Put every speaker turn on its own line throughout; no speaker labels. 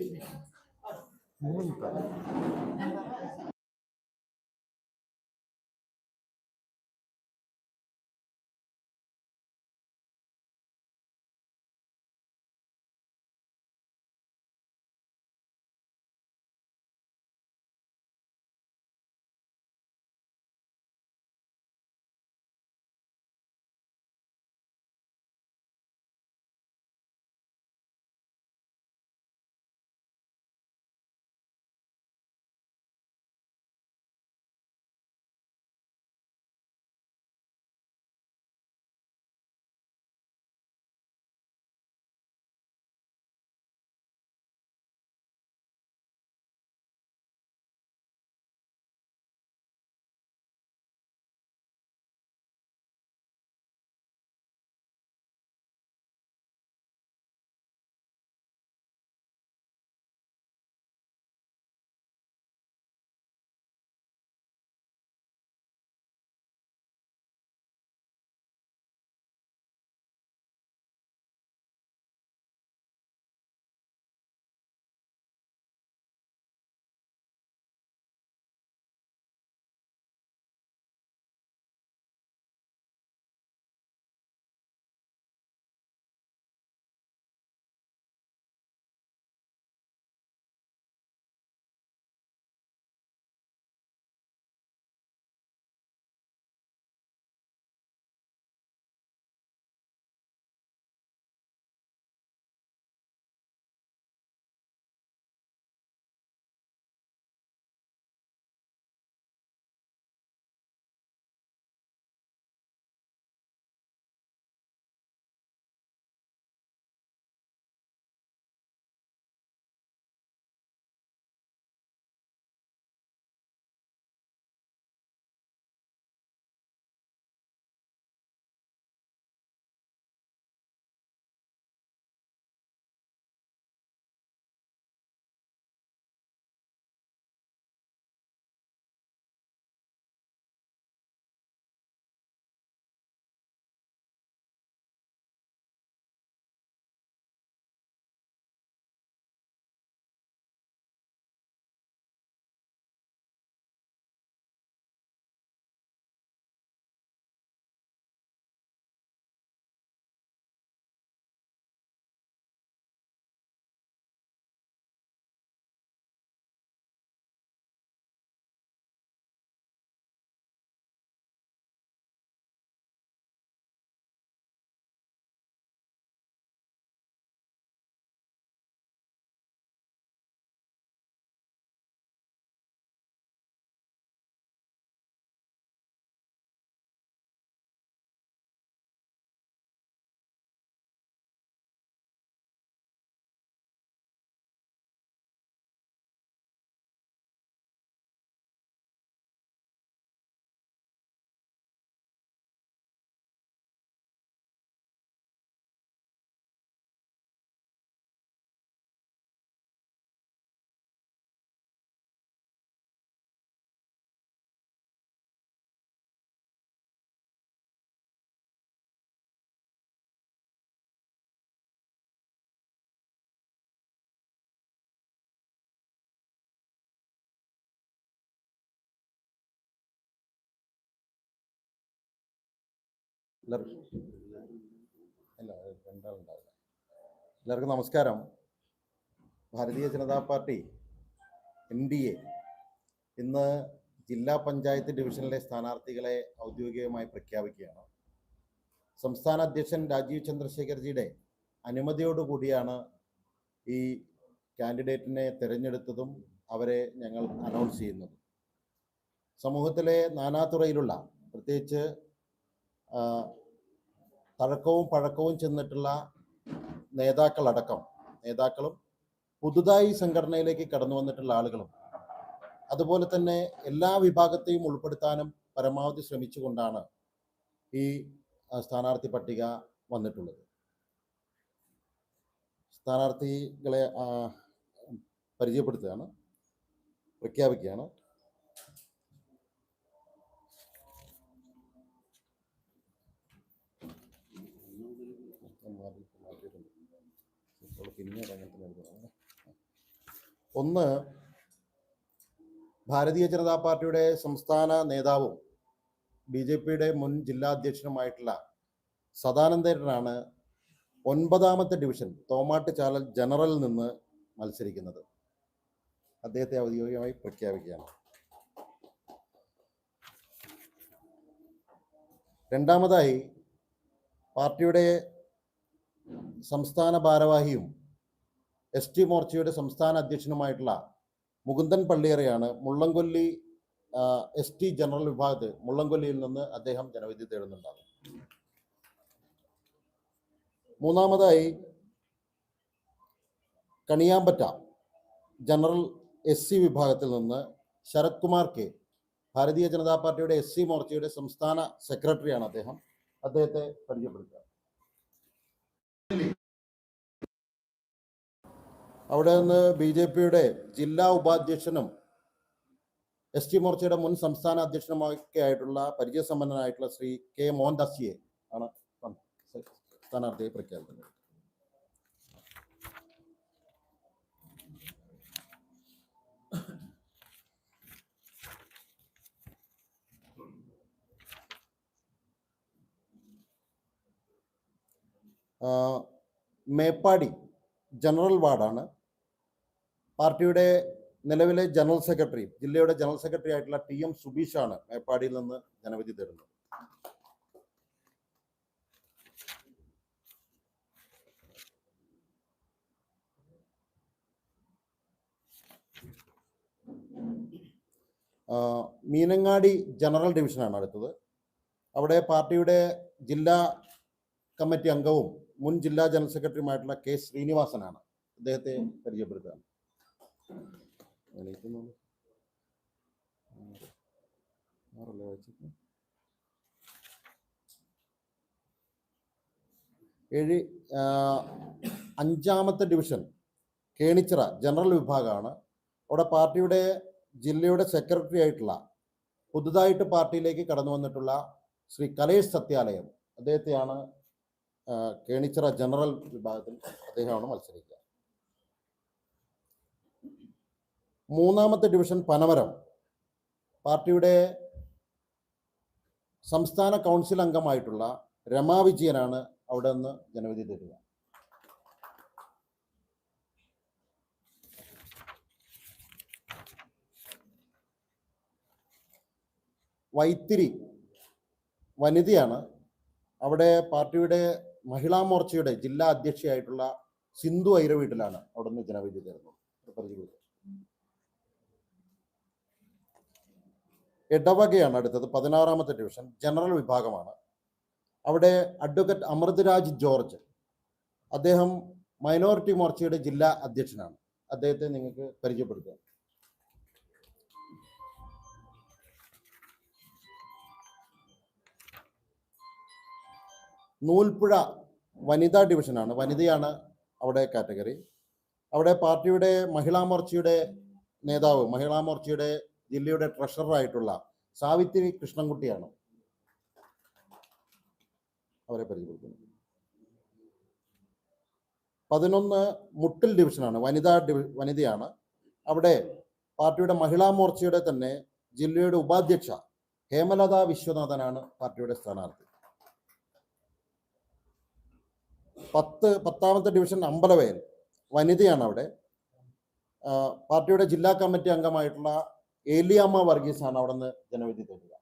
എല്ലാവർക്കും എല്ലാവർക്കും നമസ്കാരം. Bharatiya Janata party N D A ഇന്ന് ജില്ലാ പഞ്ചായത്ത് ഡിവിഷനിലെ സ്ഥാനാർത്ഥികളെ ഔദ്യോഗികമായി പ്രഖ്യാപിക്കുകയാണ്. സംസ്ഥാന അധ്യക്ഷൻ രാജീവ് ചന്ദ്രശേഖർജിയുടെ അനുമതിയോടുകൂടിയാണ് ഈ കാൻഡിഡേറ്റിനെ തിരഞ്ഞെടുത്തതും അവരെ ഞങ്ങൾ അനൗൺസ് ചെയ്യുന്നതും. സമൂഹത്തിലെ നാനാതുറയിലുള്ള പ്രത്യേകിച്ച് തഴക്കവും പഴക്കവും ചെന്നിട്ടുള്ള നേതാക്കളടക്കം നേതാക്കളും പുതുതായി സംഘടനയിലേക്ക് കടന്നു വന്നിട്ടുള്ള ആളുകളും അതുപോലെ തന്നെ എല്ലാ വിഭാഗത്തെയും ഉൾപ്പെടുത്താനും പരമാവധി ശ്രമിച്ചുകൊണ്ടാണ് ഈ സ്ഥാനാർത്ഥി പട്ടിക വന്നിട്ടുള്ളത്. സ്ഥാനാർത്ഥികളെ പരിചയപ്പെടുത്തുകയാണ് പ്രഖ്യാപിക്കുകയാണ്. തന്നെ എഴുതണം. ഒന്ന് ഭാരതീയ ജനതാ പാർട്ടിയുടെ സംസ്ഥാന നേതാവും ബി ജെ പിയുടെ മുൻ ജില്ലാ അധ്യക്ഷനുമായിട്ടുള്ള സദാനന്ദനാണ് ഒൻപതാമത്തെ ഡിവിഷൻ തോമാട്ട് ചാലൽ ജനറലിൽ നിന്ന് മത്സരിക്കുന്നത്. അദ്ദേഹത്തെ ഔദ്യോഗികമായി പ്രഖ്യാപിക്കുകയാണ്. രണ്ടാമതായി പാർട്ടിയുടെ സംസ്ഥാന ഭാരവാഹിയും എസ് ടി മോർച്ചയുടെ സംസ്ഥാന അധ്യക്ഷനുമായിട്ടുള്ള മുകുന്ദൻ പള്ളിയറയാണ് മുള്ളംകൊല്ലി എസ് ടി ജനറൽ വിഭാഗത്തിൽ മുള്ളംകൊല്ലിയിൽ നിന്ന് അദ്ദേഹം ജനവിധി തേടുന്നുണ്ടാകും മൂന്നാമതായി കണിയാമ്പറ്റ ജനറൽ എസ് സി വിഭാഗത്തിൽ നിന്ന് ശരത് കുമാർ കെ ഭാരതീയ ജനതാ പാർട്ടിയുടെ എസ് സി മോർച്ചയുടെ സംസ്ഥാന സെക്രട്ടറിയാണ് അദ്ദേഹം. അദ്ദേഹത്തെ പരിചയപ്പെടുത്തുക. അവിടെ നിന്ന് ബി ജെ പിയുടെ ജില്ലാ ഉപാധ്യക്ഷനും എസ് ടി മോർച്ചയുടെ മുൻ സംസ്ഥാന അധ്യക്ഷനുമൊക്കെ ആയിട്ടുള്ള പരിചയസമ്പന്നനായിട്ടുള്ള ശ്രീ കെ മോഹൻദാസിയെ ആണ് സ്ഥാനാർത്ഥിയെ പ്രഖ്യാപിക്കുന്നത്. മേപ്പാടി ജനറൽ വാർഡാണ്. പാർട്ടിയുടെ നിലവിലെ ജനറൽ സെക്രട്ടറി ജില്ലയുടെ ജനറൽ സെക്രട്ടറി ആയിട്ടുള്ള ടി എം സുബീഷാണ് മേപ്പാടിയിൽ നിന്ന് ജനവിധി തരുന്നത് മീനങ്ങാടി ജനറൽ ഡിവിഷനാണ് അടുത്തത്. അവിടെ പാർട്ടിയുടെ ജില്ലാ കമ്മിറ്റി അംഗവും മുൻ ജില്ലാ ജനറൽ സെക്രട്ടറിയുമായിട്ടുള്ള കെ ശ്രീനിവാസനാണ്. അദ്ദേഹത്തെ പരിചയപ്പെടുത്തുകയാണ്. എണീക്കുന്നുള്ളൂ. ആറല്ലേ? ഏഴ് അഞ്ചാമത്തെ ഡിവിഷൻ കേണിച്ചിറ ജനറൽ വിഭാഗമാണ് അവിടെ പാർട്ടിയുടെ ജില്ലയുടെ സെക്രട്ടറി ആയിട്ടുള്ള പുതുതായിട്ട് പാർട്ടിയിലേക്ക് കടന്നു വന്നിട്ടുള്ള ശ്രീ കലേഷ് സത്യാലയം അദ്ദേഹത്തെയാണ് കേണിച്ചിറ ജനറൽ വിഭാഗത്തിൽ അദ്ദേഹമാണ് മത്സരിക്കുക മൂന്നാമത്തെ ഡിവിഷൻ പനമരം പാർട്ടിയുടെ സംസ്ഥാന കൗൺസിൽ അംഗമായിട്ടുള്ള രമാ വിജയനാണ് അവിടെ നിന്ന് ജനവിധി തരിക വൈത്തിരി വനിതയാണ് അവിടെ പാർട്ടിയുടെ മഹിളാ മോർച്ചയുടെ ജില്ലാ അധ്യക്ഷയായിട്ടുള്ള സിന്ധു ഐരവീട്ടിലാണ് അവിടെ നിന്ന് ജനവിധി തരുന്നത് ഇടവകയാണ് അടുത്തത് പതിനാറാമത്തെ ഡിവിഷൻ ജനറൽ വിഭാഗമാണ്. അവിടെ അഡ്വക്കേറ്റ് അമൃതരാജ് ജോർജ് അദ്ദേഹം മൈനോറിറ്റി മോർച്ചയുടെ ജില്ലാ അധ്യക്ഷനാണ്. അദ്ദേഹത്തെ നിങ്ങൾക്ക് പരിചയപ്പെടുത്തുക നൂൽപ്പുഴ വനിതാ ഡിവിഷനാണ്. വനിതയാണ് അവിടെ കാറ്റഗറി. അവിടെ പാർട്ടിയുടെ മഹിളാ മോർച്ചയുടെ നേതാവ് മഹിളാ മോർച്ചയുടെ ജില്ലയുടെ ട്രഷററായിട്ടുള്ള സാവിത്രി കൃഷ്ണൻകുട്ടിയാണ് അവരെ പരിചയപ്പെടുത്തുന്നത്. പതിനൊന്ന് മുട്ടിൽ ഡിവിഷനാണ് വനിതാ ഡിവി വനിതയാണ്. അവിടെ പാർട്ടിയുടെ മഹിളാ മോർച്ചയുടെ തന്നെ ജില്ലയുടെ ഉപാധ്യക്ഷ ഹേമലത വിശ്വനാഥനാണ് പാർട്ടിയുടെ സ്ഥാനാർത്ഥി. പത്ത് പത്താമത്തെ ഡിവിഷൻ അമ്പലവയൽ വനിതയാണ് അവിടെ. പാർട്ടിയുടെ ജില്ലാ കമ്മിറ്റി അംഗമായിട്ടുള്ള ഏലിയാമ്മ വർഗീസാണ് അവിടെ നിന്ന് ജനവിധി തരിക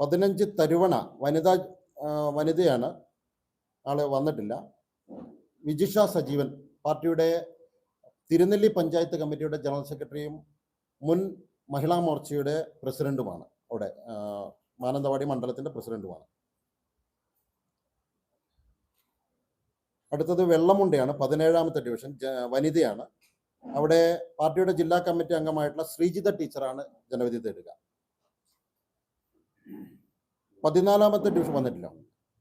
പതിനഞ്ച് തരുവണ വനിതാ വനിതയാണ്. ആൾ വന്നിട്ടില്ല. വിജിഷ സജീവൻ പാർട്ടിയുടെ തിരുനെല്ലി പഞ്ചായത്ത് കമ്മിറ്റിയുടെ ജനറൽ സെക്രട്ടറിയും മുൻ മഹിളാ മോർച്ചയുടെ പ്രസിഡന്റുമാണ്. അവിടെ മാനന്തവാടി മണ്ഡലത്തിന്റെ പ്രസിഡന്റുമാണ്. അടുത്തത് വെള്ളമുണ്ടയാണ് പതിനേഴാമത്തെ ഡിവിഷൻ വനിതയാണ്. അവിടെ പാർട്ടിയുടെ ജില്ലാ കമ്മിറ്റി അംഗമായിട്ടുള്ള ശ്രീജിത ടീച്ചറാണ് ജനവിധി തേടുക. പതിനാലാമത്തെ ഡിവിഷൻ വന്നിട്ടില്ല.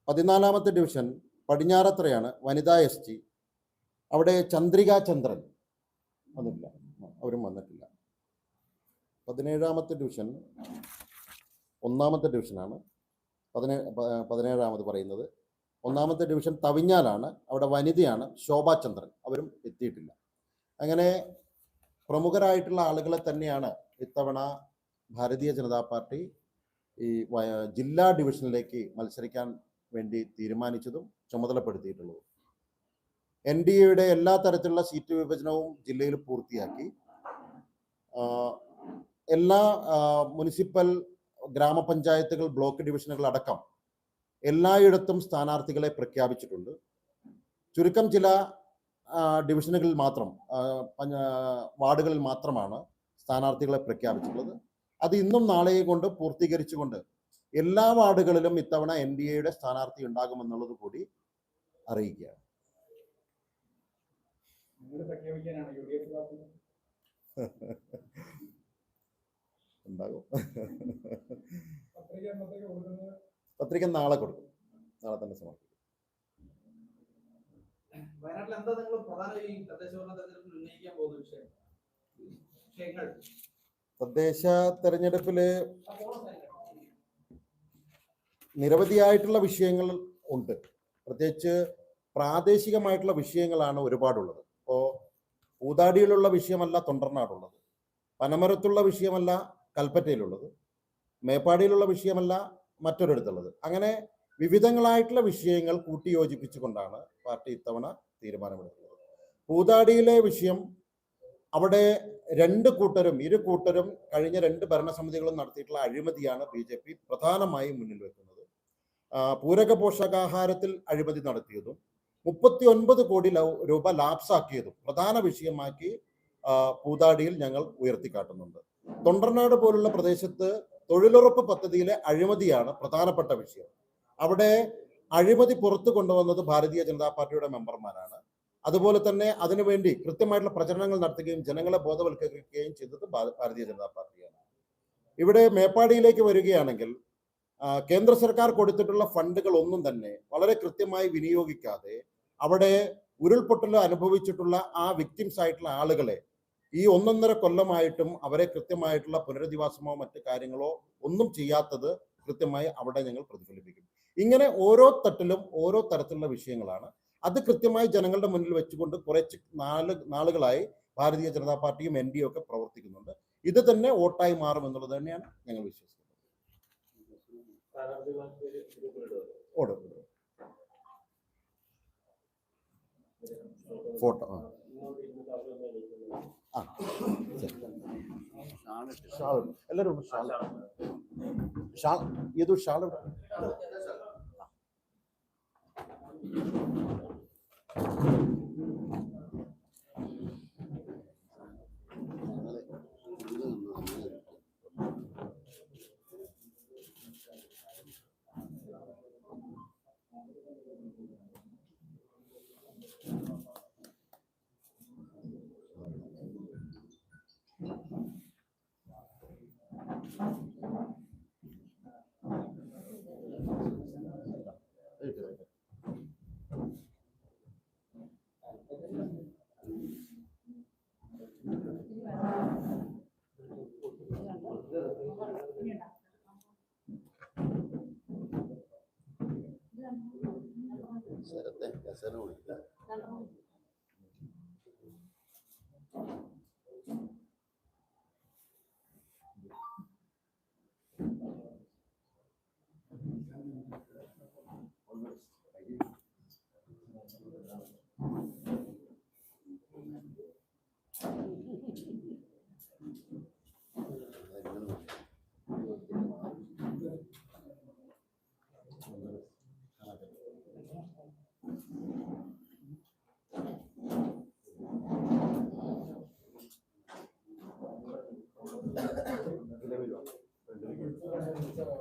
പതിനാലാമത്തെ ഡിവിഷൻ പടിഞ്ഞാറത്രയാണ് വനിതാ എസ് ടി അവിടെ ചന്ദ്രിക ചന്ദ്രൻ വന്നിട്ടില്ല. അവരും വന്നിട്ടില്ല. പതിനേഴാമത്തെ ഡിവിഷൻ ഒന്നാമത്തെ ഡിവിഷനാണ് പതിനേ പ- പതിനേഴാമത് പറയുന്നത്. ഒന്നാമത്തെ ഡിവിഷൻ തവിഞ്ഞാലാണ് അവിടെ വനിതയാണ് ശോഭാചന്ദ്രൻ അവരും എത്തിയിട്ടില്ല. അങ്ങനെ പ്രമുഖരായിട്ടുള്ള ആളുകളെ തന്നെയാണ് ഇത്തവണ ഭാരതീയ ജനതാ പാർട്ടി ഈ ജില്ലാ ഡിവിഷനിലേക്ക് മത്സരിക്കാൻ വേണ്ടി തീരുമാനിച്ചതും ചുമതലപ്പെടുത്തിയിട്ടുള്ളതും. എൻ ഡി എയുടെ എല്ലാ തരത്തിലുള്ള സീറ്റ് വിഭജനവും ജില്ലയിൽ പൂർത്തിയാക്കി. എല്ലാ മുനിസിപ്പൽ ഗ്രാമപഞ്ചായത്തുകൾ ബ്ലോക്ക് ഡിവിഷനുകൾ അടക്കം എല്ലായിടത്തും സ്ഥാനാർത്ഥികളെ പ്രഖ്യാപിച്ചിട്ടുണ്ട്. ചുരുക്കം ചില ഡിവിഷനുകളിൽ മാത്രം വാർഡുകളിൽ മാത്രമാണ് സ്ഥാനാർത്ഥികളെ പ്രഖ്യാപിച്ചിട്ടുള്ളത്. അത് ഇന്നും നാളെ കൊണ്ട് പൂർത്തീകരിച്ചുകൊണ്ട് എല്ലാ വാർഡുകളിലും ഇത്തവണ എൻ ഡി എയുടെ സ്ഥാനാർത്ഥി ഉണ്ടാകുമെന്നുള്ളത് കൂടി അറിയിക്കുകയാണ്. ഉണ്ടാകും.
പത്രിക
നാളെ കൊടുക്കും. നാളെ തന്നെ സമർപ്പിക്കും.
വയനാട്ടിൽ എന്താ നിങ്ങൾ പ്രധാന ഈ തദ്ദേശഭരണ തെരഞ്ഞെടുപ്പിൽ ഉന്നയിക്കാൻ പോകുന്ന വിഷയം? വിഷയങ്ങൾ?
തദ്ദേശ
തെരഞ്ഞെടുപ്പിൽ
നിരവധിയായിട്ടുള്ള വിഷയങ്ങൾ ഉണ്ട്. പ്രത്യേകിച്ച് പ്രാദേശികമായിട്ടുള്ള വിഷയങ്ങളാണ് ഒരുപാടുള്ളത്. ഇപ്പോൾ പൂതാടിയിലുള്ള വിഷയമല്ല തൊണ്ടർനാടുള്ളത്. പനമരത്തുള്ള വിഷയമല്ല കൽപ്പറ്റയിലുള്ളത്. മേപ്പാടിയിലുള്ള വിഷയമല്ല മറ്റൊരിടത്തുള്ളത്. അങ്ങനെ വിവിധങ്ങളായിട്ടുള്ള വിഷയങ്ങൾ കൂട്ടിയോജിപ്പിച്ചുകൊണ്ടാണ് പാർട്ടി ഇത്തവണ തീരുമാനമെടുക്കുന്നത്. പൂതാടിയിലെ വിഷയം അവിടെ രണ്ട് കൂട്ടരും ഇരു കൂട്ടരും കഴിഞ്ഞ രണ്ട് ഭരണസമിതികളും നടത്തിയിട്ടുള്ള അഴിമതിയാണ് ബി ജെ പി പ്രധാനമായും മുന്നിൽ വെക്കുന്നത്. പൂരക പോഷകാഹാരത്തിൽ അഴിമതി നടത്തിയതും മുപ്പത്തി ഒൻപത് കോടി രൂപ ലാപ്സാക്കിയതും പ്രധാന വിഷയമാക്കി പൂതാടിയിൽ ഞങ്ങൾ ഉയർത്തിക്കാട്ടുന്നുണ്ട്. തൊണ്ടർനാട് പോലുള്ള പ്രദേശത്ത് തൊഴിലുറപ്പ് പദ്ധതിയിലെ അഴിമതിയാണ് പ്രധാനപ്പെട്ട വിഷയം. അവിടെ അഴിമതി പുറത്തു കൊണ്ടുവന്നത് ഭാരതീയ ജനതാ പാർട്ടിയുടെ മെമ്പർമാരാണ്. അതുപോലെ തന്നെ അതിനുവേണ്ടി കൃത്യമായിട്ടുള്ള പ്രചരണങ്ങൾ നടത്തുകയും ജനങ്ങളെ ബോധവൽക്കരിക്കുകയും ചെയ്തത് ഭാരതീയ ജനതാ പാർട്ടിയാണ്. ഇവിടെ മേപ്പാടിയിലേക്ക് വരികയാണെങ്കിൽ കേന്ദ്ര സർക്കാർ കൊടുത്തിട്ടുള്ള ഫണ്ടുകൾ ഒന്നും തന്നെ വളരെ കൃത്യമായി വിനിയോഗിക്കാതെ അവിടെ ഉരുൾപൊട്ടൽ അനുഭവിച്ചിട്ടുള്ള ആ വിക്ടിംസ് ആയിട്ടുള്ള ആളുകളെ ഈ ഒന്നൊന്നര കൊല്ലമായിട്ടും അവരെ കൃത്യമായിട്ടുള്ള പുനരധിവാസമോ മറ്റു കാര്യങ്ങളോ ഒന്നും ചെയ്യാത്തത് കൃത്യമായി അവിടെ ഞങ്ങൾ പ്രതിഫലിപ്പിക്കും. ഇങ്ങനെ ഓരോ തട്ടിലും ഓരോ തരത്തിലുള്ള വിഷയങ്ങളാണ്. അത് കൃത്യമായി ജനങ്ങളുടെ മുന്നിൽ വെച്ചുകൊണ്ട് കുറച്ച് നാല് നാളുകളായി ഭാരതീയ ജനതാ പാർട്ടിയും എൻ ഡി ഒക്കെ പ്രവർത്തിക്കുന്നുണ്ട്. ഇത് തന്നെ വോട്ടായി മാറും എന്നുള്ളത് തന്നെയാണ് ഞങ്ങൾ വിശ്വസിക്കുന്നത്. ഫോട്ടോ ആ എല്ലാവരും ഷാൾ ഷാൾ ഏതോ ഷാൾ Thank ശരത്തെ
Grazie lui. Gracias.